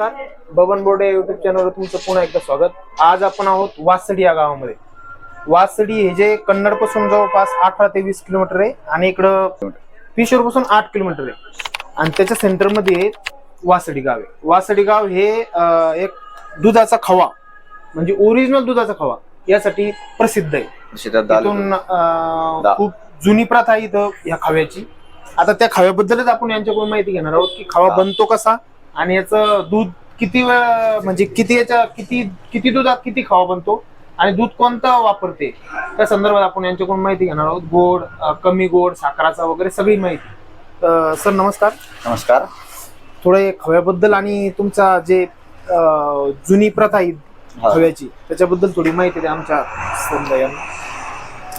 नमस्कार. बबन बोर्डे युट्यूब चॅनलवर तुमचं पुन्हा एकदा स्वागत. आज आपण आहोत वासडी या गावामध्ये. वासडी हे जे कन्नडपासून जवळपास अठरा ते वीस किलोमीटर आहे आणि इकडं पिशोरपासून आठ किलोमीटर आहे. आणि त्याच्या सेंटरमध्ये वासडी गाव आहे. वासडी गाव हे एक दुधाचा खवा म्हणजे ओरिजिनल दुधाचा खवा यासाठी प्रसिद्ध आहे. खूप जुनी प्रथा आहे इथं या खव्याची. आता त्या खव्याबद्दलच आपण यांच्याकडून माहिती घेणार आहोत की खवा. बनतो कसा आणि याचं दूध किती वेळ म्हणजे किती याच्या किती किती दुधात किती खवा बनतो? आणि दूध कोणतं वापरते? त्या संदर्भात आपण यांच्याकडून माहिती घेणार आहोत. गोड कमी गोड साखराचा वगैरे सगळी माहिती. सर नमस्कार. नमस्कार. थोडे खव्याबद्दल आणि तुमचा जे जुनी प्रथा आहे हा. खव्याची त्याच्याबद्दल थोडी माहिती द्या आमच्या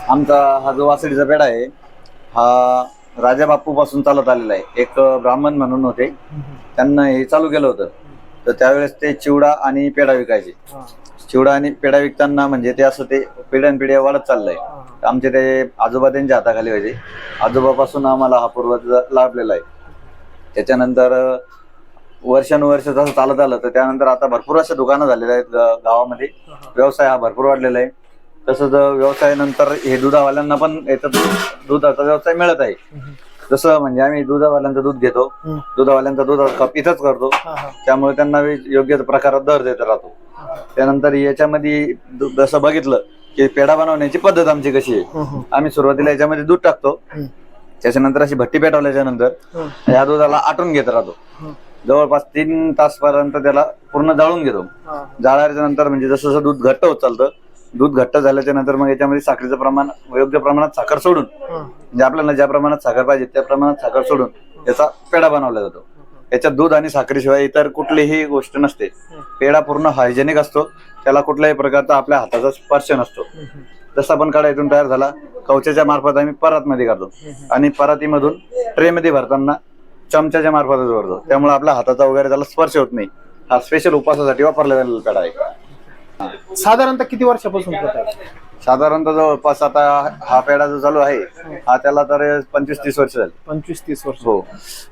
आमचा हा जो वासडीचा पेढा आहे हा राजा बापू पासून चालत आलेला आहे. एक ब्राह्मण म्हणून होते. त्यांना हे चालू केलं होतं. तर त्यावेळेस ते चिवडा आणि पेढा विकायचे. चिवडा आणि पेढा विकताना म्हणजे ते असं ते पिढ्यान पिढ्या वाढत चाललंय. आमचे ते आजोबा त्यांच्या हाताखाली व्हायचे. आजोबापासून आम्हाला हा पूर्वज लाभलेला आहे. त्याच्यानंतर वर्षानुवर्ष जसं चालत आलं तर त्यानंतर आता भरपूर अशा दुकानं झालेल्या आहेत गावामध्ये. व्यवसाय हा भरपूर वाढलेला आहे. तसंच व्यवसायानंतर हे दुधावाल्यांना पण याचा दुधाचा व्यवसाय मिळत आहे. जसं म्हणजे आम्ही दुधावाल्यांचं दूध घेतो. दुधावाल्यांचा दूध कप इथंच करतो. त्यामुळे त्यांना योग्य प्रकारात दर देत राहतो त्यानंतर याच्यामध्ये जसं बघितलं की पेढा बनवण्याची पद्धत आमची कशी आहे. आम्ही सुरुवातीला याच्यामध्ये दूध टाकतो. त्याच्यानंतर अशी भट्टी पेटवल्याच्या नंतर. या दुधाला आटून घेत राहतो. जवळपास तीन तास पर्यंत त्याला पूर्ण जाळून घेतो. जाळायच्या नंतर म्हणजे जसं जसं दूध घट्ट होत चालतं दूध घट्ट झाल्याच्यानंतर मग याच्यामध्ये साखरेचं प्रमाण योग्य प्रमाणात साखर सोडून. म्हणजे आपल्याला ज्या प्रमाणात साखर पाहिजे त्या प्रमाणात साखर सोडून याचा पेढा बनवला जातो. याच्यात दूध आणि साखरेशिवाय इतर कुठलीही गोष्ट नसते. पेढा पूर्ण हायजेनिक असतो. त्याला कुठल्याही प्रकारचा आपल्या हाताचा स्पर्श नसतो. जसा पण काढा इथून तयार झाला कवचाच्या मार्फत आम्ही परातमध्ये काढतो. आणि परातीमधून ट्रेमध्ये भरताना चमच्याच्या मार्फतच भरतो. त्यामुळे आपल्या हाताचा वगैरे त्याला स्पर्श होत नाही. हा स्पेशल उपवासासाठी वापरला जालेला पेढा आहे. साधारणतः किती वर्षापासून आहे? साधारणतः जवळपास आता हा पेढा जो चालू आहे हा त्याला तर पंचवीस तीस वर्ष झाली. पंचवीस तीस वर्ष. हो.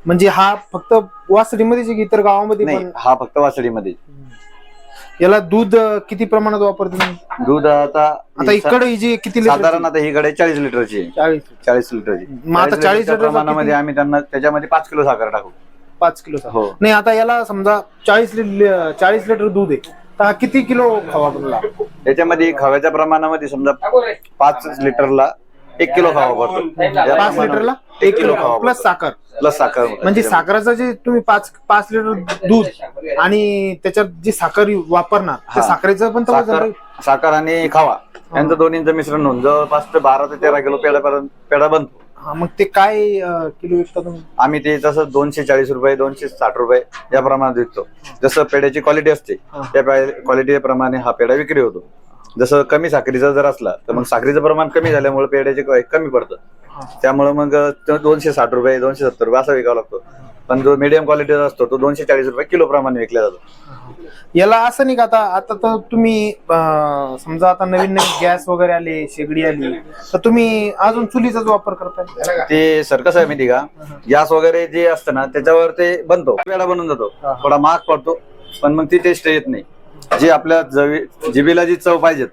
म्हणजे हा फक्त वासडीमध्येच की इतर गावामध्ये नाही पण हा फक्त वासडीमध्ये याला दूध अं, किती प्रमाणात वापरते तुम्ही? दूध आता आता इकडे ही जी किती लिटर साधारण आता ही कडे चाळीस लिटरची आहे. चाळीस चाळीस लिटरची. मग आता 40 लिटरच्या लिटरचा प्रमाणामध्ये किती? आम्ही त्यांना त्याच्यामध्ये पाच किलो साखर टाकू. पाच किलो हो. नाही आता याला समजा चाळीस लिटर चाळीस लिटर दूध आहे. तर किती किलो खावा बनला? त्याच्यामध्ये खव्याच्या प्रमाणामध्ये समजा पाच लिटरला एक किलो खावा पडतो. पाच लिटरला? एक किलो खावा प्लस साखर. प्लस साखर म्हणजे साखराचं जे तुम्ही पाच पाच लिटर दूध आणि त्याच्यात जी साखर वापरणार त्या. साखरेचं पण साखर आणि खावा. यांचं दोन्हीचं मिश्रण होऊन जवळपास ते बारा ते तेरा किलो पेढा पेढा बनतो. हा मग ते काय अं, किलो विकता तुम्ही? आम्ही ते तसं दोनशे चाळीस रुपये दोनशे साठ रुपये या प्रमाणात विकतो. जसं पेढ्याची क्वालिटी असते हा. त्या क्वालिटी प्रमाणे हा पेढा विक्री होतो. जसं कमी साखरीचा जर असला तर मग साखरीचं प्रमाण कमी झाल्यामुळे पेढ्याचे क- कमी पडतं. हा. त्यामुळे मग तो दोनशे साठ रुपये दोनशे सत्तर रुपये असा विकावा लागतो. पण जो मिडियम क्वालिटीचा असतो तो दोनशे चाळीस रुपये किलो प्रमाणे विकला जातो. याला असं नाही का आता आता तर तुम्ही अं, समजा आता नवीन नवीन गॅस वगैरे आले शेगडी आली तर तुम्ही अजून चुलीचाच वापर करताय? ते सर कसं आहे माहिती का? गॅस वगैरे जे असतं ना त्याच्यावर ते बनतो. पेढा बनून जातो. हा. थोडा महाग पडतो पण मग ती टेस्ट येत नाही. जी आपल्या जवी जिबीला जी चव पाहिजे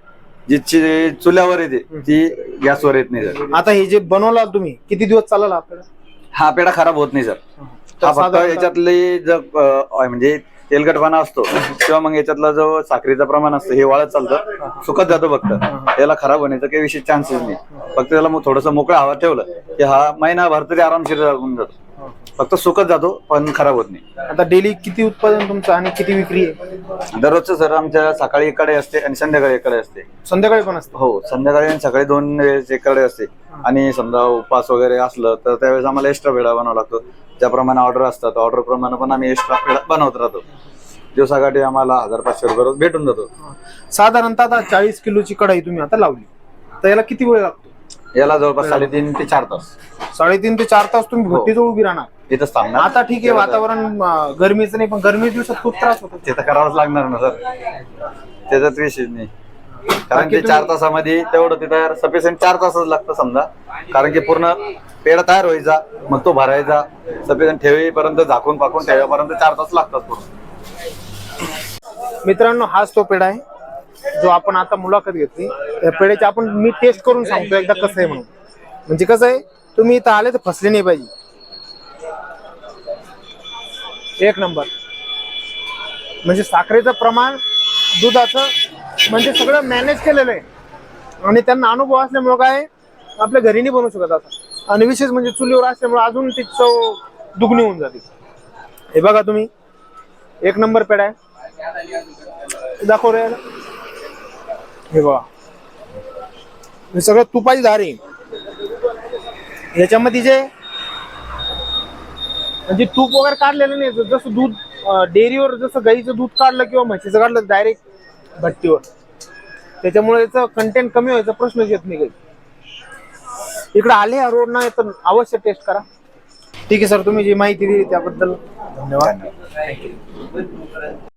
जी ची- चुल्यावर येते ती गॅसवर येत नाही सर. आता हे जे बनवला तुम्ही किती दिवस चालेल आपल्याला हा पेढा खराब होत नाही सर. हा फक्त साधारणतः- याच्यातले जो अं, म्हणजे तेलकटपणा असतो किंवा मग याच्यातला जो साखरेचं प्रमाण असतं हे वाळत चालतं सुकत जातो फक्त. त्याला खराब होण्याचा काही विशेष चान्सेस नाही. फक्त त्याला मग थोडस मोकळं हवा ठेवलं की हा महिनाभर तरी आरामशीर होऊन जातो. फक्त सुकत जातो पण खराब होत नाही. आता डेली किती उत्पादन तुमचं आणि किती विक्री आहे? दररोजचं सर आमच्या सकाळी एकडे असते आणि संध्याकाळी एकडे असते. संध्याकाळी पण असतं? हो संध्याकाळी आणि सकाळी दोन वेळेस एकडे असते. आणि समजा उपवास वगैरे असलं तर त्यावेळेस आम्हाला एक्स्ट्रा पेढा बनावा लागतो. ज्याप्रमाणे ऑर्डर असतात ऑर्डर प्रमाणे पण आम्ही एक्स्ट्रा पेढा बनवत राहतो. दिवसाकाठी आम्हाला हजार पाचशे रुपये रोज भेटून जातो. साधारणतः आता चाळीस किलोची कढाई तुम्ही आता लावली. तर याला किती वेळ लागतो? याला जवळपास साडेतीन ते चार तास. साडेतीन ते चार तास तुम्ही हो. भट्टीजवळ उभी राहणार. इथंच थांबणार. आता ठीक आहे वातावरण अं, गरमीचं नाही पण गरमी दिवसात खूप त्रास होतो. ते तर करावंच लागणार ना सर. त्याचाच विषय नाही. कारण ते चार तासामध्ये तेवढं ते तयार सफिशियंट चार तासच लागतं समजा. कारण की पूर्ण पेढा तयार व्हायचा मग तो भरायचा. सगळेजण ठेवेपर्यंत झाकून पाकून ठेवेपर्यंत चार तास लागतात पूर्ण मित्रांनो हाच तो पेढा आहे जो आपण आता मुलाखत घेतली. त्या पेढ्याची आपण मी टेस्ट करून सांगतो एकदा कसं आहे म्हणून. म्हणजे कसं आहे तुम्ही इथं आले तर फसले नाही पाहिजे. एक नंबर. म्हणजे साखरेचं प्रमाण दुधाचं म्हणजे सगळं मॅनेज केलेलं आहे. आणि त्यांना अनुभव असल्यामुळं काय आपल्या घरी नाही बनवू शकत असं आणि विशेष म्हणजे चुलीवर असल्यामुळे अजून ती चव दुगणी होऊन जाते. हे बघा तुम्ही. एक नंबर पेड आहे. दाखव रे हे बघा. हे सगळं तुपाची धार आहे. याच्यामध्ये जे म्हणजे तूप वगैरे काढलेलं नाही जसं दूध डेअरीवर जसं गाईचं दूध काढलं किंवा म्हशीचं काढलं डायरेक्ट भट्टीवर. त्याच्यामुळे याचं कंटेंट कमी व्हायचा प्रश्नच येत नाही काही. इकडे आले या रोड ना तर अवश्य टेस्ट करा. ठीक आहे सर तुम्ही जी माहिती दिली त्याबद्दल धन्यवाद.